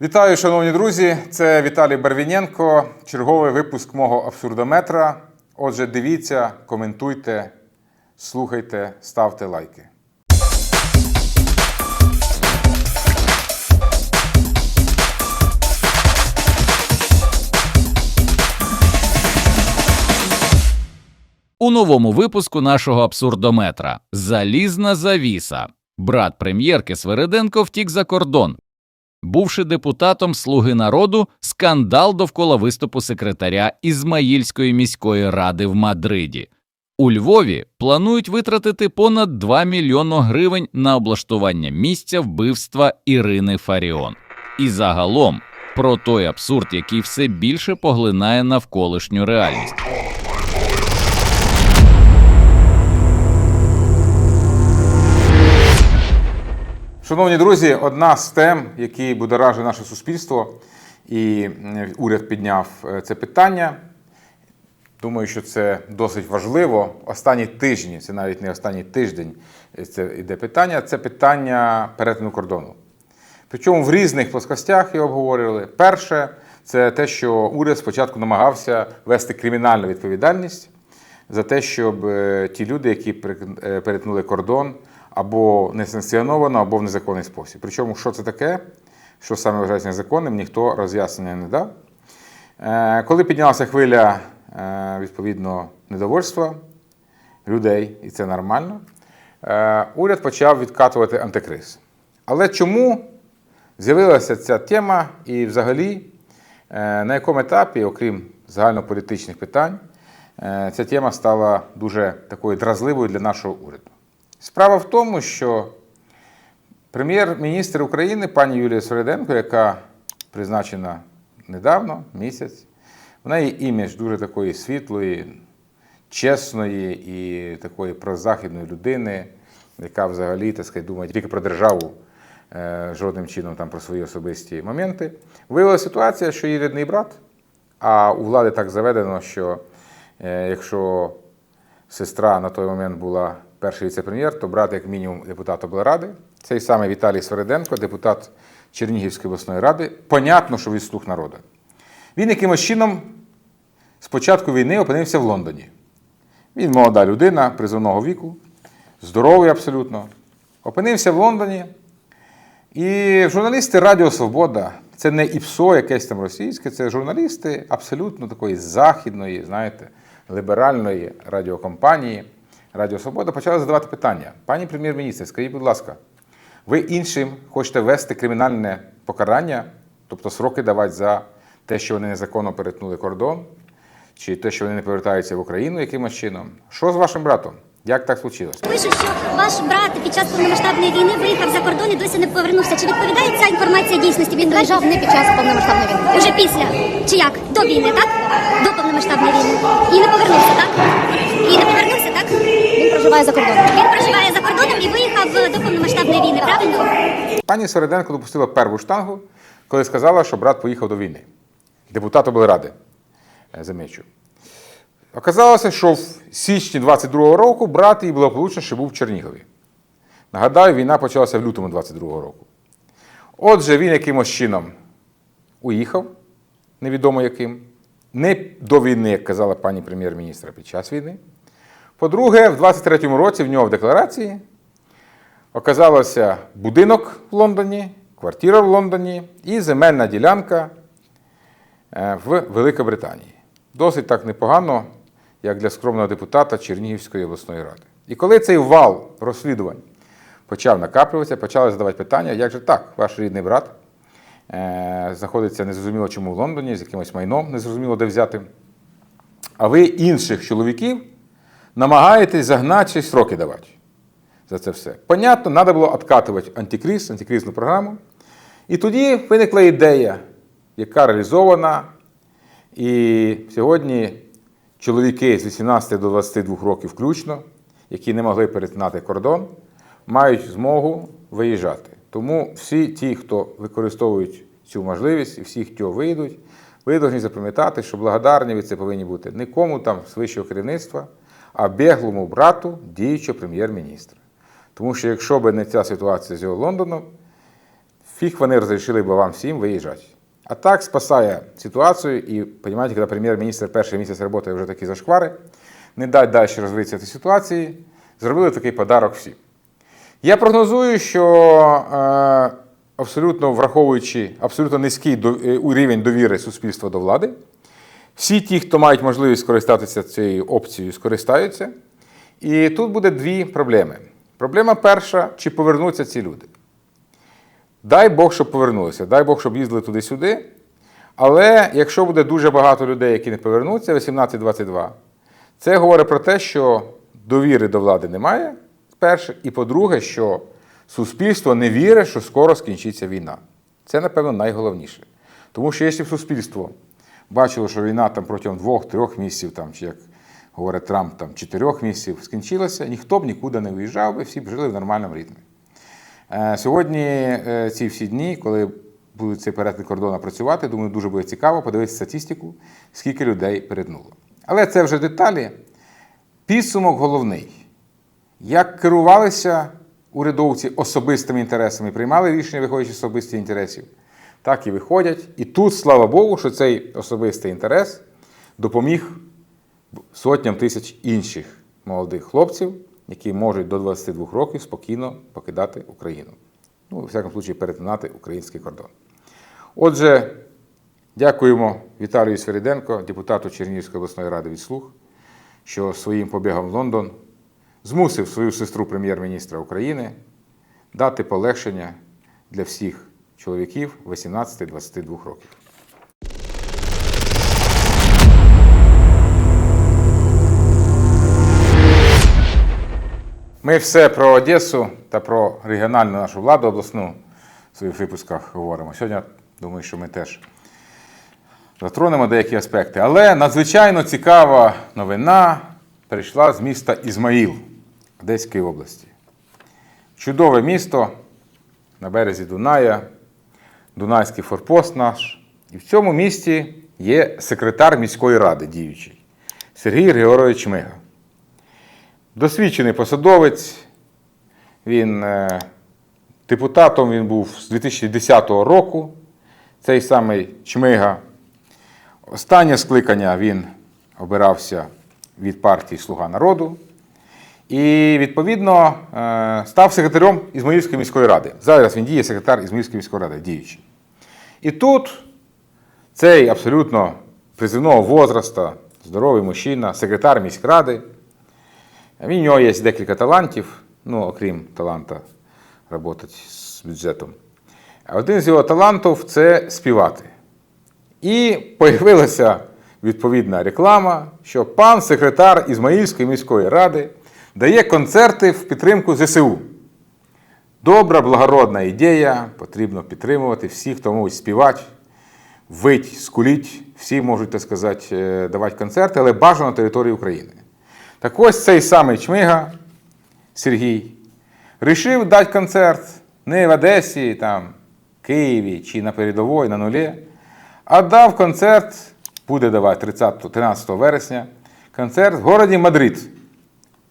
Вітаю, шановні друзі! Це Віталій Барвіненко, черговий випуск мого абсурдометра. Отже, дивіться, коментуйте, слухайте, ставте лайки. У новому випуску нашого абсурдометра Залізна завіса. Брат прем'єрки Свериденко втік за кордон. Бувши депутатом Слуги народу, скандал довкола виступу секретаря Ізмаїльської міської ради в Мадриді. У Львові планують витратити понад 2 мільйони гривень на облаштування місця вбивства Ірини Фаріон. І загалом про той абсурд, який все більше поглинає навколишню реальність. Шановні друзі, одна з тем, які будоражить наше суспільство, і уряд підняв е, це питання. Думаю, що це досить важливо. Останні тижні, це навіть не останній тиждень, е, це йде питання. Це питання перетину кордону. Причому в різних плоскостях його обговорювали. Перше, це те, що уряд спочатку намагався вести кримінальну відповідальність за те, щоб е, ті люди, які перетнули кордон, або несанкціоновано, або в незаконний спосіб. Причому, що це таке, що саме вважається незаконним, ніхто роз'яснення не дав. Е, Коли піднялася хвиля е, відповідно недовольства людей, і це нормально, е, уряд почав відкатувати антикриз. Але чому з'явилася ця тема і взагалі на якому етапі, окрім загальнополітичних питань, ця тема стала дуже такою дразливою для нашого уряду? Справа в тому, що прем'єр-міністр України пані Юлія Свериденко, яка призначена недавно, місяць, в неї імідж дуже такої світлої, чесної і такої прозахідної людини, яка взагалі, так сказати, думає тільки про державу, е, жодним чином там про свої особисті моменти. Виявилася ситуація, що її рідний брат, а у влади так заведено, що е, якщо сестра на той момент була перший віце-прем'єр, то брат, як мінімум, депутат облради. Цей самий Віталій Свериденко, депутат Чернігівської обласної ради. Понятно, що від слуг народу. Він якимось чином з початку війни опинився в Лондоні. Він молода людина призовного віку, здоровий абсолютно. Опинився в Лондоні. І журналісти Радіо Свобода це не ІПСО, якесь там російське, це журналісти абсолютно такої західної, знаєте, ліберальної радіокомпанії Радіо Свобода почали задавати питання. Пані прем'єр-міністр, скажіть, будь ласка, ви іншим хочете ввести кримінальне покарання, тобто сроки давати за те, що вони незаконно перетнули кордон, чи те, що вони не повертаються в Україну якимось чином? Що з вашим братом? Як так случилось? Пише, що ваш брат під час повномасштабної війни виїхав за кордон і досі не повернувся. Чи відповідає ця інформація дійсності? Він виїжджав не під час повномасштабної війни. Уже після. Чи як? До війни, так? До повномасштабної війни. І не повернувся, так? І не повернувся, так? Він проживає за кордоном. Він проживає за кордоном і виїхав до повномасштабної війни, правильно? Пані Середенко допустила перву штангу, коли сказала, що брат поїхав до війни. Депутат облради, е, замічу. Оказалося, що в січні 22-го року брат її благополучно ще був в Чернігові. Нагадаю, війна почалася в лютому 22-го року. Отже, він якимось чином уїхав, невідомо яким, не до війни, як казала пані прем'єр-міністра під час війни. По-друге, в 23-му році в нього в декларації оказалося будинок в Лондоні, квартира в Лондоні і земельна ділянка е, в Великобританії. Досить так непогано, як для скромного депутата Чернігівської обласної ради. І коли цей вал розслідувань почав накаплюватися, почали задавати питання, як же так, ваш рідний брат е, знаходиться незрозуміло чому в Лондоні, з якимось майном, незрозуміло де взяти. А ви інших чоловіків намагаєтесь загнати чи сроки давати за це все. Понятно, треба було відкатувати антикриз, антикризну програму. І тоді виникла ідея, яка реалізована. І сьогодні чоловіки з 18 до 22 років включно, які не могли перетинати кордон, мають змогу виїжджати. Тому всі ті, хто використовують цю можливість, і всі, хто вийдуть, ви повинні запам'ятати, що благодарні ви це повинні бути нікому там з вищого керівництва, а беглому брату діючого прем'єр-міністра. Тому що якщо б не ця ситуація з його Лондоном, фиг вони розрішили би вам всім виїжджати. А так спасає ситуацію, і, розумієте, коли прем'єр-міністр перший місяць працює вже такі зашквари, не дать далі розвитися цій ситуації, зробили такий подарок всім. Я прогнозую, що е, абсолютно враховуючи абсолютно низький е, рівень довіри суспільства до влади, всі ті, хто мають можливість скористатися цією опцією, скористаються. І тут буде дві проблеми. Проблема перша, чи повернуться ці люди. Дай Бог, щоб повернулися, дай Бог, щоб їздили туди-сюди. Але якщо буде дуже багато людей, які не повернуться, 18-22, це говорить про те, що довіри до влади немає, перше, і по-друге, що суспільство не вірить, що скоро скінчиться війна. Це, напевно, найголовніше. Тому що якщо суспільство бачило, що війна там протягом двох-трьох місяців, там, чи як говорить Трамп, там, чотирьох місяців скінчилася, ніхто б нікуди не виїжджав би, всі б жили в нормальному ритмі. Е, Сьогодні е, ці всі дні, коли будуть цей перетин кордону працювати, думаю, дуже буде цікаво подивитися статистику, скільки людей перетнуло. Але це вже деталі. Підсумок головний. Як керувалися урядовці особистими інтересами, приймали рішення, виходячи з особистих інтересів, так і виходять. І тут, слава Богу, що цей особистий інтерес допоміг сотням тисяч інших молодих хлопців, які можуть до 22 років спокійно покидати Україну. Ну, у всякому випадку, перетинати український кордон. Отже, дякуємо Віталію Свириденко, депутату Чернігівської обласної ради від «Слуг», що своїм побігом в Лондон змусив свою сестру прем'єр-міністра України дати полегшення для всіх чоловіків 18-22 років. Ми все про Одесу та про регіональну нашу владу обласну в своїх випусках говоримо. Сьогодні думаю, що ми теж затронемо деякі аспекти. Але надзвичайно цікава новина прийшла з міста Ізмаїл Одеської області. Чудове місто на березі Дуная, Дунайський форпост наш. І в цьому місті є секретар міської ради діючий Сергій Григорович Мига. Досвідчений посадовець. Він е, депутатом він був з 2010 року, цей самий Чмига. Останнє скликання він обирався від партії Слуга народу. І, відповідно, е, став секретарем Ізмаїльської міської ради. Зараз він діє секретар Ізмаїльської міської ради, діючий. І тут цей абсолютно призивного возраста, здоровий мужчина, секретар міськради. В нього є декілька талантів, ну, окрім таланта працювати з бюджетом. Один з його талантів це співати. І появилася відповідна реклама, що пан секретар Ізмаїльської міської ради дає концерти в підтримку ЗСУ. Добра, благородна ідея, потрібно підтримувати всіх, може співати, вить, скуліть, всі можуть, так сказати, е, давати концерти, але бажано на території України. Так ось цей самий Чмига Сергій рішив дати концерт не в Одесі, там, Києві чи на передовій, на нулі, а дав концерт, буде давати 30, 13 вересня, концерт в городі Мадрид,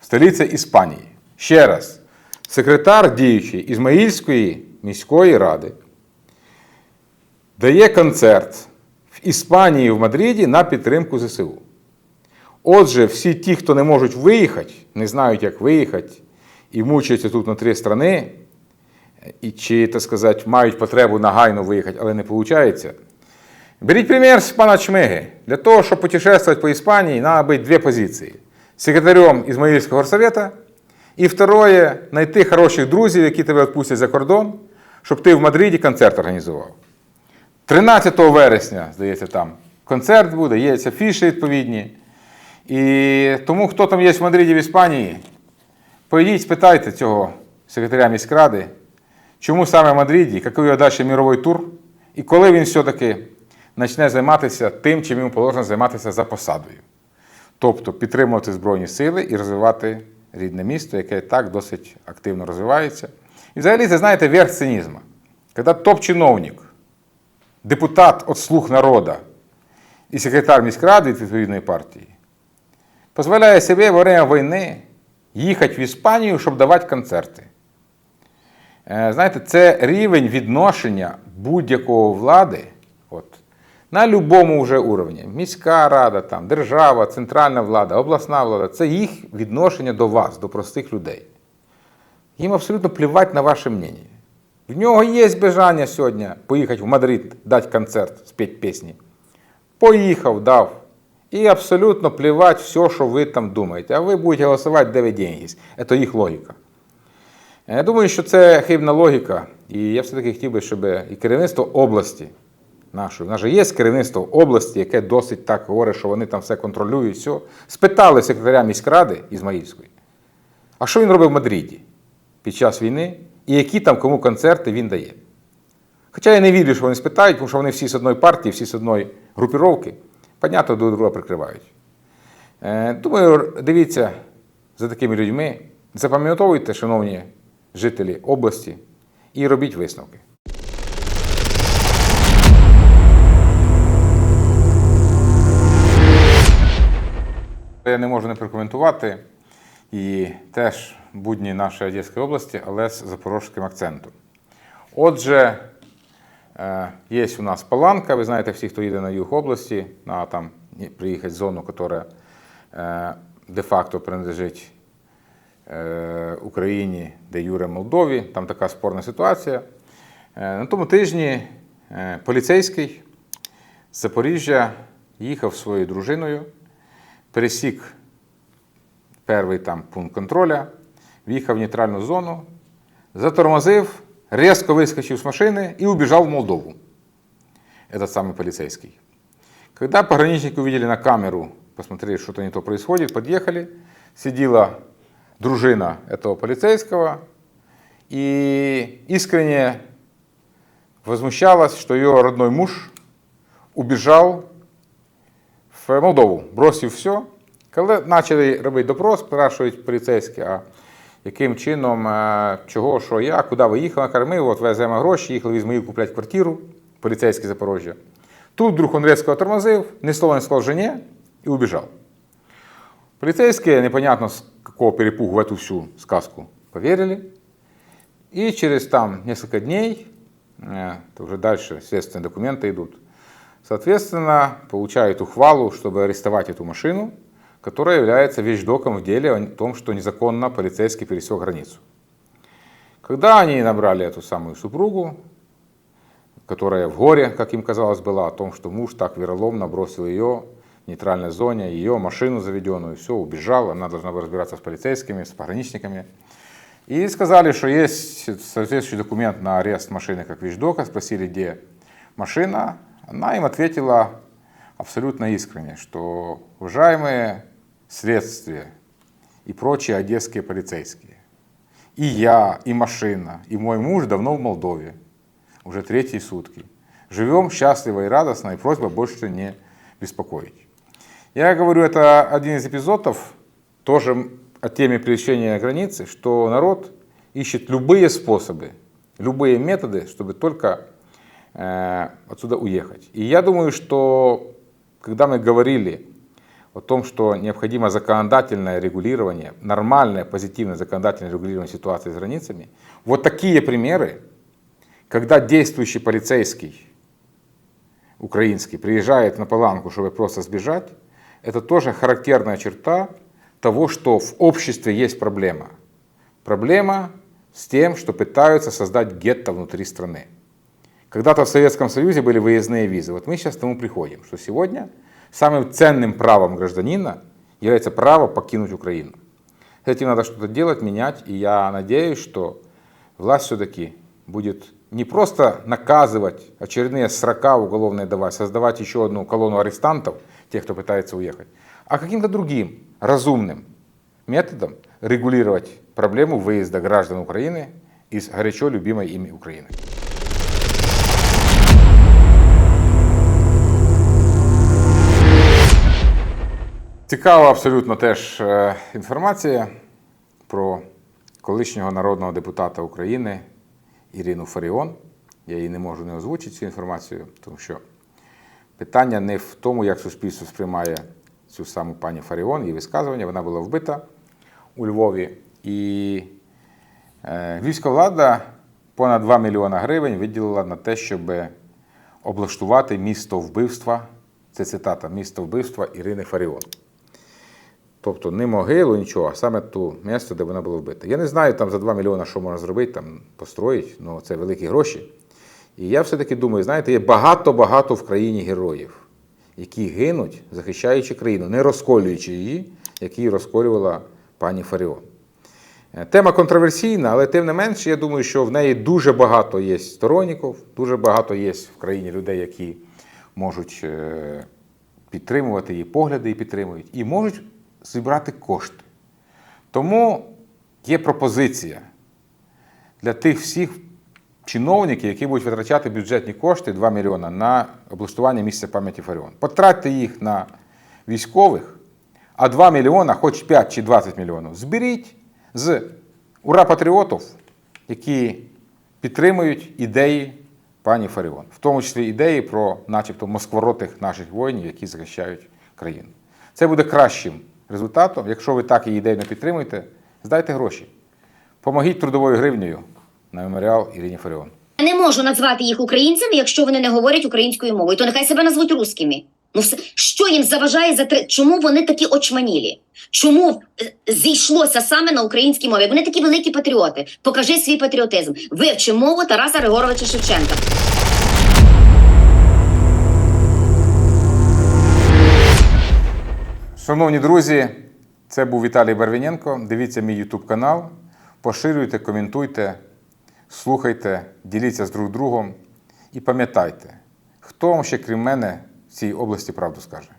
столиця Іспанії. Ще раз, секретар діючий Ізмаїльської міської ради дає концерт в Іспанії в Мадриді на підтримку ЗСУ. Отже, всі ті, хто не можуть виїхати, не знають, як виїхати, і мучаються тут на три страни, і чи, так сказати, мають потребу нагайно виїхати, але не виходить. Беріть примір з пана Чмиги. Для того, щоб путешествовать по Іспанії, треба бути дві позиції: секретарем Ізмаїльського горсовета, і второе, знайти хороших друзів, які тебе відпустять за кордон, щоб ти в Мадриді концерт організував. 13 вересня, здається, там концерт буде, є афіші відповідні. І тому, хто там є в Мадриді в Іспанії, поїдіть, спитайте цього секретаря міськради, чому саме в Мадриді, який його далі міровий тур, і коли він все-таки почне займатися тим, чим йому положено займатися за посадою. Тобто підтримувати Збройні сили і розвивати рідне місто, яке так досить активно розвивається. І взагалі, це знаєте, верх цинізму. Коли топ-чиновник, депутат від слуг народу і секретар міськради від відповідної партії дозволяє собі во время війни їхати в Іспанію, щоб давати концерти. Е, Знаєте, це рівень відношення будь-якого влади от, на будь-якому вже уровні. Міська рада, там, держава, центральна влада, обласна влада це їх відношення до вас, до простих людей. Їм абсолютно плівати на ваше мнение. В нього є бажання сьогодні поїхати в Мадрид, дати концерт, спіти пісні. Поїхав, дав. І абсолютно плівати все, що ви там думаєте. А ви будете голосувати, де ви деньгись. Це їх логіка. Я думаю, що це хибна логіка. І я все-таки хотів би, щоб і керівництво області нашої, в нас же є керівництво області, яке досить так говорить, що вони там все контролюють, все, спитали секретаря міськради Ізмаїльської, а що він робив в Мадриді під час війни, і які там кому концерти він дає. Хоча я не вірю, що вони спитають, тому що вони всі з одної партії, всі з одної групіровки, понятно, друг друга прикривають. Е, Думаю, дивіться за такими людьми, запам'ятовуйте, шановні жителі області, і робіть висновки. Я не можу не прокоментувати і теж будні нашої Одеської області, але з запорожським акцентом. Отже, е, є у нас Паланка, ви знаєте, всі, хто їде на юг області, на там приїхати зону, яка е, де-факто принадлежить е, Україні, де Юре Молдові. Там така спорна ситуація. На тому тижні поліцейський з Запоріжжя їхав своєю дружиною, пересік перший там пункт контроля, в'їхав в нейтральну зону, затормозив, різко вискочив з машини и убежал в Молдову. Этот самый полицейский. Когда пограничники увидели на камеру, посмотрели, что-то не то происходит, подъехали, сидела дружина этого полицейского и искренне возмущалась, что ее родной муж убежал в Молдову, бросив все. Коли почали робити допрос, спрашують поліцейські, а яким чином, е, чого, що, як, куди ви їхали, каже, ми от веземо гроші, їхали в Ізмаїл купляти квартиру, поліцейські Запорожжя. Тут вдруг он резко тормозив, ні слова не сказав жене і убіжав. Полицейские, непонятно с какого перепугу в эту всю сказку поверили. И через там несколько дней, э, это уже дальше следственные документы идут, соответственно, получают ухвалу, чтобы арестовать эту машину, которая является вещдоком в деле о том, что незаконно полицейский пересек границу. Когда они набрали эту самую супругу, которая в горе, как им казалось, была о том, что муж так вероломно бросил ее в нейтральной зоне, ее машину заведенную, все, убежал, она должна была разбираться с полицейскими, с пограничниками. И сказали, что есть соответствующий документ на арест машины как вещдока, спросили, где машина. Она им ответила абсолютно искренне, что уважаемые следствия и прочие одесские полицейские, и я, и машина, и мой муж давно в Молдове, уже третьи сутки. Живем счастливо и радостно, и просьба больше не беспокоить. Я говорю, это один из эпизодов, тоже о теме пересечения границы, что народ ищет любые способы, любые методы, чтобы только отсюда уехать. И я думаю, что когда мы говорили о том, что необходимо законодательное регулирование, нормальное, позитивное законодательное регулирование ситуации с границами, вот такие примеры, когда действующий полицейский украинский приезжает на Паланку, чтобы просто сбежать, это тоже характерная черта того, что в обществе есть проблема. Проблема с тем, что пытаются создать гетто внутри страны. Когда-то в Советском Союзе были выездные визы. Вот мы сейчас к тому приходим, что сегодня самым ценным правом гражданина является право покинуть Украину. С этим надо что-то делать, менять, и я надеюсь, что власть все-таки будет не просто наказывать очередные срока уголовные давать, создавать еще одну колонну арестантов, тех, кто пытается уехать, а каким-то другим разумным методом регулировать проблему выезда граждан Украины из горячо любимой ими Украины. Цікава абсолютно теж е, інформація про колишнього народного депутата України Ірину Фаріон. Я її не можу не озвучити цю інформацію, тому що питання не в тому, як суспільство сприймає цю саму пані Фаріон, її висказування. Вона була вбита у Львові. І е, львівська влада понад 2 мільйона гривень виділила на те, щоб облаштувати місто вбивства. Це цитата місто вбивства Ірини Фаріон. Тобто не могилу, нічого, а саме ту місце, де вона була вбита. Я не знаю там за 2 мільйони, що можна зробити, там построїти, ну це великі гроші. І я все-таки думаю, знаєте, є багато-багато в країні героїв, які гинуть, захищаючи країну, не розколюючи її, як її розколювала пані Фаріон. Е, Тема контроверсійна, але тим не менше, я думаю, що в неї дуже багато є сторонників, дуже багато є в країні людей, які можуть е, підтримувати її погляди і підтримують, і можуть зібрати кошти. Тому є пропозиція для тих всіх чиновників, які будуть витрачати бюджетні кошти 2 мільйона на облаштування місця пам'яті Фаріон. Потратьте їх на військових, а 2 мільйона, хоч 5 чи 20 мільйонів, зберіть з ура-патріотів, які підтримують ідеї пані Фаріон, в тому числі ідеї про, начебто, москворотих наших воїнів, які захищають країну. Це буде кращим результатом. Якщо ви так її ідею не підтримуєте, здайте гроші. Помогіть трудовою гривнею на меморіал Ірині Фаріон. Я не можу назвати їх українцями, якщо вони не говорять українською мовою. То нехай себе назвуть русскими. Ну все, що їм заважає за три? Чому вони такі очманілі? Чому е, зійшлося саме на українській мові? Вони такі великі патріоти. Покажи свій патріотизм. Вивчи мову Тараса Григоровича Шевченка. Шановні друзі, це був Віталій Барвіненко. Дивіться мій YouTube канал. Поширюйте, коментуйте, слухайте, діліться з друг другом і пам'ятайте, хто вам ще крім мене в цій області правду скаже.